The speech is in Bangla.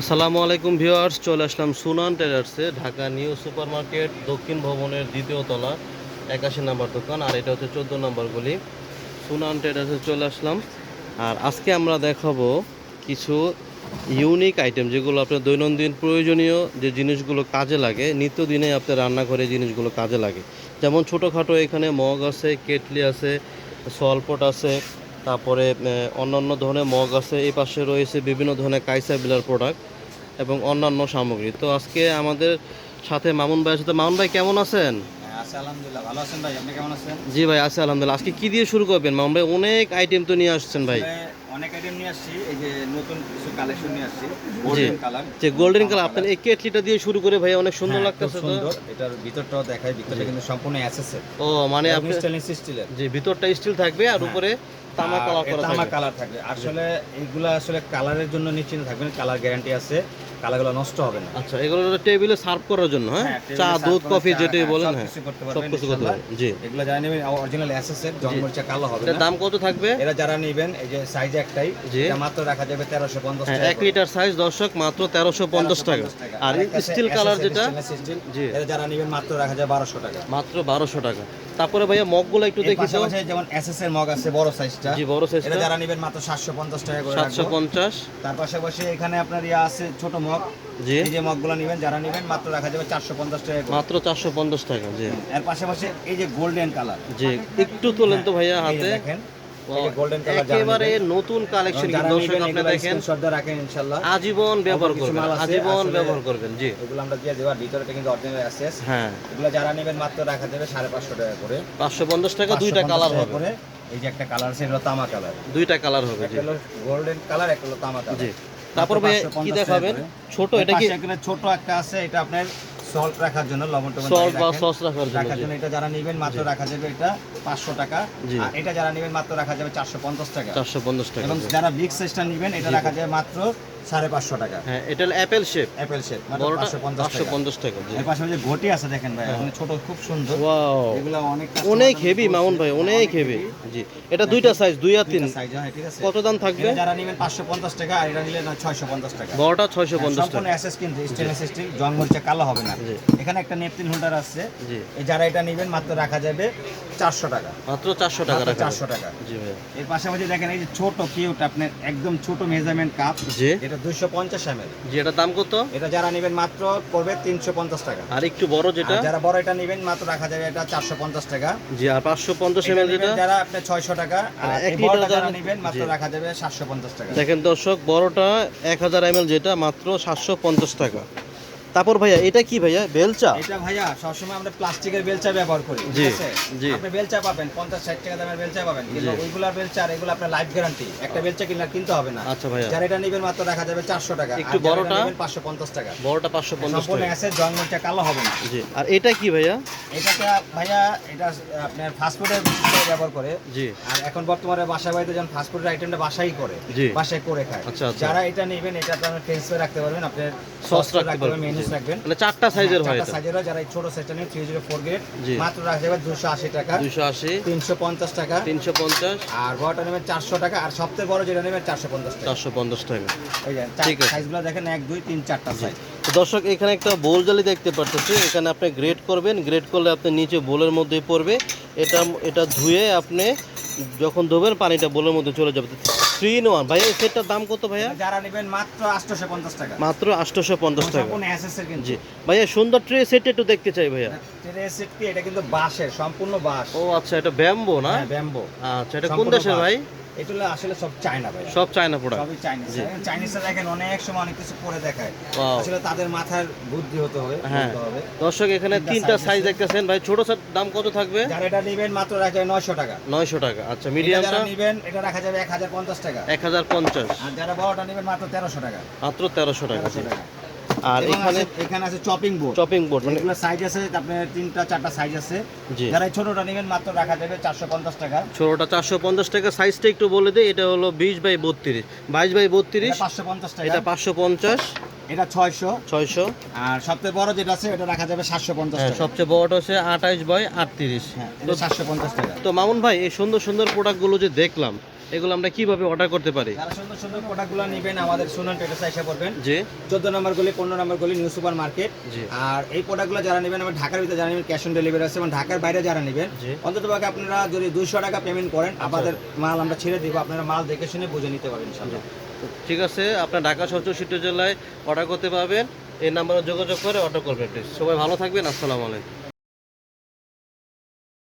আসসালামু আলাইকুম ভিউয়ার্স, চলে আসলাম সুনান টেলার্সে ঢাকা নিউ সুপার মার্কেট দক্ষিণ ভবনের দ্বিতীয় তলা, একাশি নাম্বার দোকান, আর এটা হচ্ছে চোদ্দ নম্বর গলি। সুনান টেলার্সে চলে আসলাম। আর আজকে আমরা দেখাবো কিছু ইউনিক আইটেম, যেগুলো আপনার দৈনন্দিন প্রয়োজনীয় যে জিনিসগুলো কাজে লাগে, নিত্যদিনে আপনার রান্নাঘরে জিনিসগুলো কাজে লাগে। যেমন ছোটোখাটো এখানে মগ আছে, কেটলি আছে, সলপট আছে তারপরে অন্যান্য ধরনের মগ আছে এই পাশে রয়েছে বিভিন্ন ধরনের কাইসা বিলার প্রোডাক্ট এবং অন্যান্য সামগ্রী। তো আজকে আমাদের সাথে মামুন ভাই সাথে মামুন ভাই কেমন আছেন? হ্যাঁ, জি ভাই আছে আলহামদুলিল্লাহ। আজকে কি দিয়ে শুরু করবেন মামুন ভাই? অনেক আইটেম তো নিয়ে আসছেন ভাই। অনেক আইটেম নিয়ে আসছি। এই যে নতুন কিছু কালেকশন নিয়ে আসছি গোল্ডেন কালার যে গোল্ডেন কালার আপনার এই কেটলিটা দিয়ে শুরু করে ভাই অনেক সুন্দর লাগতেছে তো। হ্যাঁ, এটার ভিতরটাও দেখায় কিন্তু সম্পূর্ণ ও মানে আপনি স্টেনলেস স্টিলের যে ভিতরটা স্টিল থাকবে আর উপরে তামা কালার করা তামা কালার থাকবে। আসলে এইগুলা আসলে কালারের জন্য নিশ্চিন্ত থাকবেন কালার গ্যারান্টি আছে কালারগুলো নষ্ট হবে না। আচ্ছা এগুলো টেবিলে সার্ভ করার জন্য হ্যাঁ? হ্যাঁ, চা দুধ কফি যেটাই বলেন হ্যাঁ সব কিছু করতে পারবেন জি। এগুলো যারা নেবেন অরিজিনাল কালো হবে না। দাম কত থাকবে? এরা যারা নেবেন এই যে সাইজ একটাই। এটা মাত্র রাখা যাবে তেরোশো পঞ্চাশ হ্যাঁ টাকা এক লিটার সাইজ দর্শক মাত্র তেরোশো পঞ্চাশ টাকা। আর স্টিল কালার যেটা? জি। এটা যারা নেবেন মাত্র রাখা যায় বারোশো টাকা। মাত্র বারোশো টাকা। তারপরে ভাইয়া মগগুলো একটু এর দেখি যেমন এর মগ আছে বড় সাইজটা জি বড় এটা যারা নেবেন মাত্র সাতশো পঞ্চাশ টাকা করে সাতশো রাখব। পঞ্চাশ। তার পাশাপাশি এখানে আপনার ইয়ে আছে ছোট মগ। জি। এই যে মগগুলো নেবেন যারা নেবেন মাত্র রাখা যাবে চারশো পঞ্চাশ টাকা করে। মাত্র চারশো পঞ্চাশ টাকা জি। এর পাশাপাশি এই যে গোল্ডেন কালার জি একটু তোলেন তো ভাইয়া হাতে। দেখেন গোল্ডেন কালার একেবারে নতুন কালেকশন দর্শক আপনি দেখেন। স্ক্রিনশট রাখেন ইনশাআল্লাহ আজীবন ব্যবহার করবেন আজীবন ব্যবহার করবেন জি। এগুলো আমরা দিয়ে দেবো ভিতরে কিন্তু অরিজিনাল অ্যাসেস হ্যাঁ। এগুলো যারা নেবেন মাত্র রাখা যাবে সাড়ে পাঁচশো টাকা করে। পাঁচশো পঞ্চাশ টাকা দুইটা কালার হবে। করে। এই যে একটা কালার আছে এগুলো তামা কালার। দুইটা কালার হবে জি। একটা হলো গোল্ডেন কালার একটা হলো তামা কালার। জি তারপর ভাই কি দেখাবেন? ছোট এটা কি? ছোট একটা আছে এটা আপনার সল্ট রাখার জন্য লবণ টবণ সল্ট বা সস রাখার জন্য রাখার জন্য এটা যারা নেবেন মাত্র রাখা যাবে এটা পাঁচশো টাকা। আর এটা যারা নেবেন মাত্র রাখা যাবে চারশো পঞ্চাশ টাকা। চারশো পঞ্চাশ টাকা এবং যারা বিগ সাইজটা নেবেন এটা রাখা যাবে মাত্র সাড়ে পাঁচশো টাকা। হ্যাঁ এটা অ্যাপেল শেপ অ্যাপেল শেপ বড়টা পাঁচশো টাকা। জি। এর পাশাপাশি যে ঘটি আছে দেখেন ভাই এখন ছোট খুব সুন্দর। ওয়াও এগুলো অনেক অনেক হেভি মামুন ভাই অনেক হেভি জি। এটা দুইটা সাইজ দুই আর তিন। সাইজ হয় ঠিক আছে। কত দাম থাকবে? যারা নেবেন পাঁচশো পঞ্চাশ টাকা আর এটা নিলে ছয়শো পঞ্চাশ টাকা। বড়টা ছয়শো পঞ্চাশ সম্পূর্ণ টাকা। অ্যাসেস কিন্তু স্টেনলেস স্টিল জং মরিচা কালো হবে না। এখানে একটা নেপথিন হোল্ডার আছে যারা এটা নেবেন মাত্র রাখা যাবে চারশো টাকা। মাত্র চারশো টাকা চারশো। টাকা। এর পাশাপাশি দেখেন এই যে ছোট কিউট আপনার একদম ছোট মেজারমেন্ট কাপ এটা দুইশো পঞ্চাশ এম জি এটার দাম কত? এটা যারা নেবেন মাত্র পড়বে তিনশো পঞ্চাশ টাকা। আর একটু বড় যেটা? যারা বড় এটা নেবেন মাত্র রাখা যাবে এটা চারশো পঞ্চাশ টাকা। জি আর পাঁচশো পঞ্চাশ এটা এমএল যেটা? যারা আপনার ছয়শো টাকা। আর এক যারা- নেবেন মাত্র রাখা যাবে সাতশো পঞ্চাশ টাকা। দেখেন দর্শক বড়টা এক হাজার এমএল যেটা মাত্র সাতশো পঞ্চাশ টাকা। তারপর ভাইয়া এটা কি ভাইয়া? বেলচা? এটা ভাইয়া সবসময় আমরা প্লাস্টিকের বেলচা ব্যবহার করি জি, ঠিক আছে? জি। আপনি বেলচা পাবেন পঞ্চাশ ষাট টাকা দামের বেলচা পাবেন কিন্তু জি। ওইগুলার বেলচা আর এগুলো আপনার লাইফ গ্যারান্টি একটা বেলচা কিনলে কিনতে হবে না। আচ্ছা ভাইয়া। যারা এটা নেবেন মাত্র রাখা যাবে চারশো টাকা একটু বড়টা? পাঁচশো পঞ্চাশ টাকা। বড়টা পাঁচশো পঞ্চাশ সম্পূর্ণ টাকা। আছে জং মরিচা কালো হবে না। জি আর এটা কি ভাইয়া? এটাতে ভাইয়া এটা আপনার ফাস্টফুডের ব্যবহার করে। জি। আর এখন বর্তমানে বাসা বাড়িতে যেমন ফাস্টফুডের আইটেমটা বাসাই করে জি। বাসায় করে খায়। আচ্ছা, আচ্ছা। যারা এটা নেবেন এটা আপনার ফ্রেঞ্চ রাখতে পারবেন আপনার সস রাখতে পারবেন পারবেন রাখবেন মানে চারটা সাইজের হয় চারটা সাইজের হয়, যারা ছোট সাইজটা নেন গ্রেড মাত্র রাখা যাবে দুশো আশি টাকা। আর বড়টা নেবেন চারশো টাকা আর বড় যেটা নেবেন চারশো পঞ্চাশ টাকা। এই যে। সাইজগুলো দেখেন এক দুই তিন চারটা সাইজ দর্শক এখানে একটা বোল জালি দেখতে পারতেছি। এখানে আপনি গ্রেড করবেন। গ্রেড করলে আপনি নিচে বোলের মধ্যে পড়বে। এটা এটা ধুয়ে আপনি যখন ধোবেন পানিটা বোলের মধ্যে চলে যাবে। থ্রি ইন ওয়ান ভাইয়া এই সেটটার দাম কত ভাইয়া? যারা নেবেন মাত্র আটশোশো পঞ্চাশ টাকা। মাত্র আটশোশো পঞ্চাশ টাকা। জি। ভাইয়া সুন্দর ট্রে সেট একটু দেখতে চাই ভাইয়া। ট্রে সেট কি? এটা কিন্তু বাঁশের সম্পূর্ণ বাঁশ। ও আচ্ছা এটা ব্যাম্বো না? হ্যাঁ ব্যাম্বো। আচ্ছা এটা কোন দেশের ভাই? এটা হলো আসলে সব চায়না ভাই সব চায়না প্রোডাক্ট সবই চাইনিজ চাইনিজরা দেখেন অনেক সময় অনেক কিছু করে দেখায়। আসলে তাদের মাথার বুদ্ধি হতে হবে হ্যাঁ। দর্শক এখানে তিনটা সাইজ। দেখতেছেন। ভাই ছোট সেট দাম কত থাকবে? যারা এটা নেবেন মাত্র রাখা যাবে নয়শো টাকা। নয়শো টাকা। আচ্ছা মিডিয়ামটা যারা নেবেন এটা রাখা যাবে এক হাজার পঞ্চাশ টাকা। এক হাজার পঞ্চাশ। আর যারা বড়টা নেবেন মাত্র তেরোশো টাকা। মাত্র তেরোশো টাকা তেরোশো টাকা। আর এখানে এখানে আছে চপিং বোর্ড চপিং বোর্ড মানে এগুলো সাইজ আছে আপনার তিনটা চারটা সাইজ আছে। যারা ছোটটা নেবেন মাত্র রাখা যাবে চারশো পঞ্চাশ টাকা। ছোটটা চারশো পঞ্চাশ টাকা সাইজটা একটু বলে দিই এটা হলো বিশ বাই বত্রিশ। বাইশ বাই বত্রিশ পাঁচশো পঞ্চাশ টাকা। এটা পাঁচশো পঞ্চাশ। এটা ছয়শো। ছয়শো। আর সবথেকে বড় যেটা আছে এটা রাখা যাবে সাতশো পঞ্চাশ হ্যাঁ সবচেয়ে বড়টা হচ্ছে আঠাইশ বাই আটত্রিশ। হ্যাঁ সাতশো পঞ্চাশ টাকা। তো মামুন ভাই এই সুন্দর সুন্দর প্রোডাক্টগুলো যে দেখলাম এগুলো আমরা কীভাবে অর্ডার করতে পারি? যারা সুন্দর সুন্দর প্রোডাক্টগুলো নেবেন আমাদের সুনান ট্রেডার্স এসে পড়বেন। জি। চোদ্দ নম্বর গলি নম্বর গলি নিউ সুপার মার্কেট আর এই প্রোডাক্টগুলো যারা নেবেন আমার ঢাকার ভিতরে যারা নেবেন ক্যাশ অন ডেলিভারি আছে এবং ঢাকার বাইরে যারা নেবেন জি। অন্তত আপনারা যদি টাকা পেমেন্ট করেন আমাদের মাল আমরা ছেড়ে দিব আপনারা মাল দেখে শুনে বুঝে নিতে পারবেন ইনশাআল্লাহ ঠিক আছে আপনার ঢাকা সহ চৌষট্টি জেলায় অর্ডার করতে পারবেন। এই নাম্বারে যোগাযোগ করে অর্ডার করবেন প্লিজ সবাই ভালো থাকবেন আসসালামু আলাইকুম।